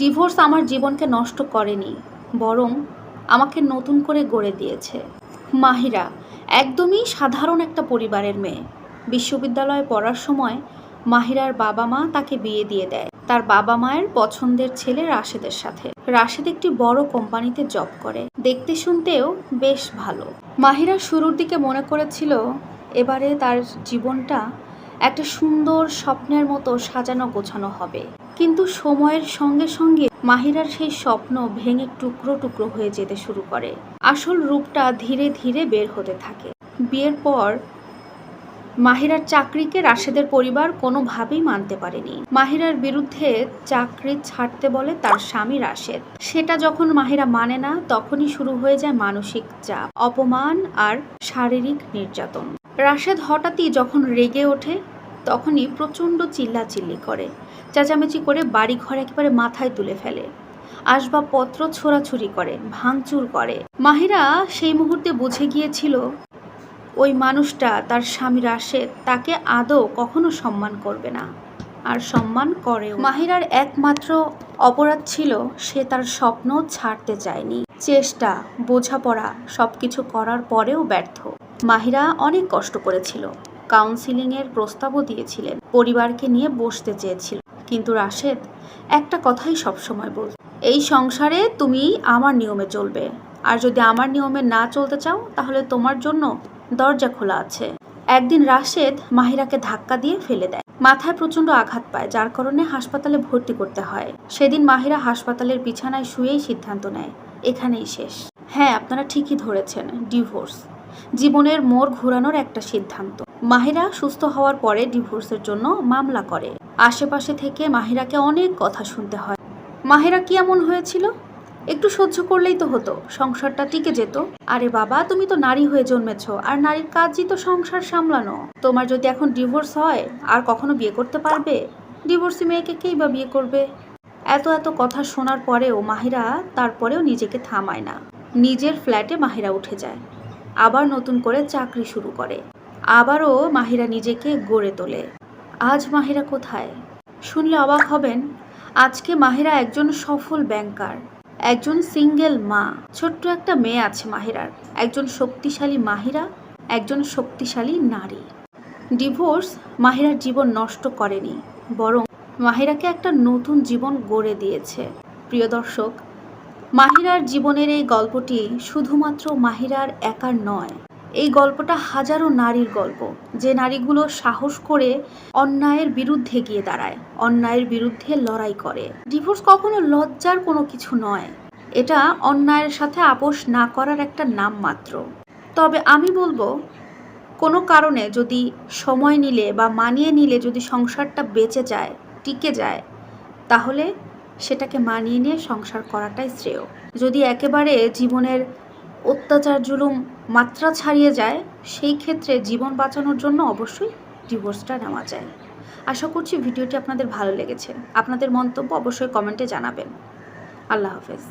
Divorce আমার জীবনকে নষ্ট করেনি, বরং আমাকে নতুন করে গড়ে দিয়েছে। মাহিরা, একদমই সাধারণ একটা পরিবারের মেয়ে। বিশ্ববিদ্যালয়ে পড়ার সময় মাহিরার বাবা মা তাকে বিয়ে দিয়ে দেয়। তার বাবা মায়ের পছন্দের ছেলে রাশেদের সাথে। রাশেদ একটি বড় কোম্পানিতে জব করে। দেখতে শুনতেও বেশ ভালো। মাহিরা শুরুর দিকে মনে করেছিল এবারে তার জীবনটা একটা সুন্দর স্বপ্নের মতো সাজানো গোছানো হবে। কিন্তু সময়ের সঙ্গে সঙ্গে মাহিরার সেই স্বপ্ন ভেঙে টুকরো টুকরো হয়ে যেতে শুরু করে। আসল রূপটা ধীরে ধীরে বের হতে থাকে। বিয়ের পর মাহিরার চাকরিকে রাশেদের পরিবার কোনোভাবেই মানতে পারেনি। মাহিরার বিরুদ্ধে চাকরি ছাড়তে বলে তার স্বামী রাশেদ। সেটা যখন মাহিরা মানে না, তখনই শুরু হয়ে যায় মানসিক চাপ, অপমান আর শারীরিক নির্যাতন। রাশেদ হঠাৎই যখন রেগে ওঠে তখনই প্রচণ্ড চিল্লাচিল্লি করে। চেঁচামেচি করে বাড়ি ঘর একেবারে মাথায় তুলে ফেলে। আসবাবপত্র ছোড়াছুরি করে, ভাঙচুর করে। মাহিরা সেই মুহূর্তে বুঝে গিয়েছিল, ওই মানুষটা তার স্বামী রাশেদ তাকে আদৌ কখনো সম্মান করবে না। আর সম্মান করেও মাহিরার একমাত্র অপরাধ ছিল, সে তার স্বপ্ন ছাড়তে চায়নি। চেষ্টা, বোঝাপড়া সব কিছু করার পরেও ব্যর্থ। মাহিরা অনেক কষ্ট করেছিল। কাউন্সিলিংয়ের প্রস্তাবও দিয়েছিলেন। পরিবারকে নিয়ে বসতে চেয়েছিল। কিন্তু রাশেদ একটা কথাই সবসময় বল এই সংসারে তুমি আমার নিয়মে চলবে। আর যদি আমার নিয়মে না চলতে চাও, তাহলে তোমার জন্য দরজা খোলা আছে। একদিন রাশেদ মাহিরাকে ধাক্কা দিয়ে ফেলে দেয়। মাথায় প্রচণ্ড আঘাত পায়, যার কারণে হাসপাতালে ভর্তি করতে হয়। সেদিন মাহিরা হাসপাতালের বিছানায় শুয়েই সিদ্ধান্ত নেয়, এখানেই শেষ। হ্যাঁ আপনারা ঠিকই ধরেছেন, ডিভোর্স। জীবনের মোড় ঘোরানোর একটা সিদ্ধান্ত। মাহিরা সুস্থ হওয়ার পরে ডিভোর্সের জন্য মামলা করে। আশেপাশে থেকে মাহিরাকে অনেক কথা শুনতে হয়। মাহিরা কি এমন হয়েছিল? একটু সহ্য করলেই তো হতো, সংসারটা টিকে যেত। আরে বাবা, তুমি তো নারী হয়ে জন্মেছো, আর নারীর কাজই তো সংসার সামলানো। তোমার যদি এখন ডিভোর্স হয়, আর কখনো বিয়ে করতে পারবে? ডিভোর্সি মেয়েকে কেই বা বিয়ে করবে? এত এত কথা শোনার পরেও মাহিরা তারপরেও নিজেকে থামায় না। নিজের ফ্ল্যাটে মাহিরা উঠে যায়। আবার নতুন করে চাকরি শুরু করে। আবারও মাহিরা নিজেকে গড়ে তোলে। আজ মাহিরা কোথায়? শুনলে অবাক হবেন, আজকে মাহিরা একজন সফল ব্যাংকার, একজন সিঙ্গেল মা, ছোট্ট একটা মেয়ে আছে মাহিরার, একজন শক্তিশালী মাহিরা, একজন শক্তিশালী নারী। ডিভোর্স মাহিরার জীবন নষ্ট করেনি, বরং মাহিরাকে একটা নতুন জীবন গড়ে দিয়েছে। প্রিয় দর্শক মাহিরার জীবনের এই গল্পটি শুধুমাত্র মাহিরার একার নয়, এই গল্পটা হাজারো নারীর গল্প, যে নারীগুলো সাহস করে অন্যায়ের বিরুদ্ধে গিয়ে দাঁড়ায়, অন্যায়ের বিরুদ্ধে লড়াই করে। ডিভোর্স কখনো লজ্জার কোনো কিছু নয়, এটা অন্যায়ের সাথে আপোষ না করার একটা নাম মাত্র। তবে আমি বলব, কোনো কারণে যদি সময় নিলে বা মানিয়ে নিলে যদি সংসারটা বেঁচে যায়, টিকে যায়, তাহলে সেটাকে মানিয়ে নিয়ে সংসার করাটাই শ্রেয়। যদি একেবারে জীবনের অত্যাচার, জুলুম মাত্রা ছাড়িয়ে যায়, সেই ক্ষেত্রে জীবন বাঁচানোর জন্য অবশ্যই ডিভোর্সটা নেওয়া যায়। আশা করছি ভিডিওটি আপনাদের ভালো লেগেছে। আপনাদের মন্তব্য অবশ্যই কমেন্টে জানাবেন। আল্লাহ হাফেজ।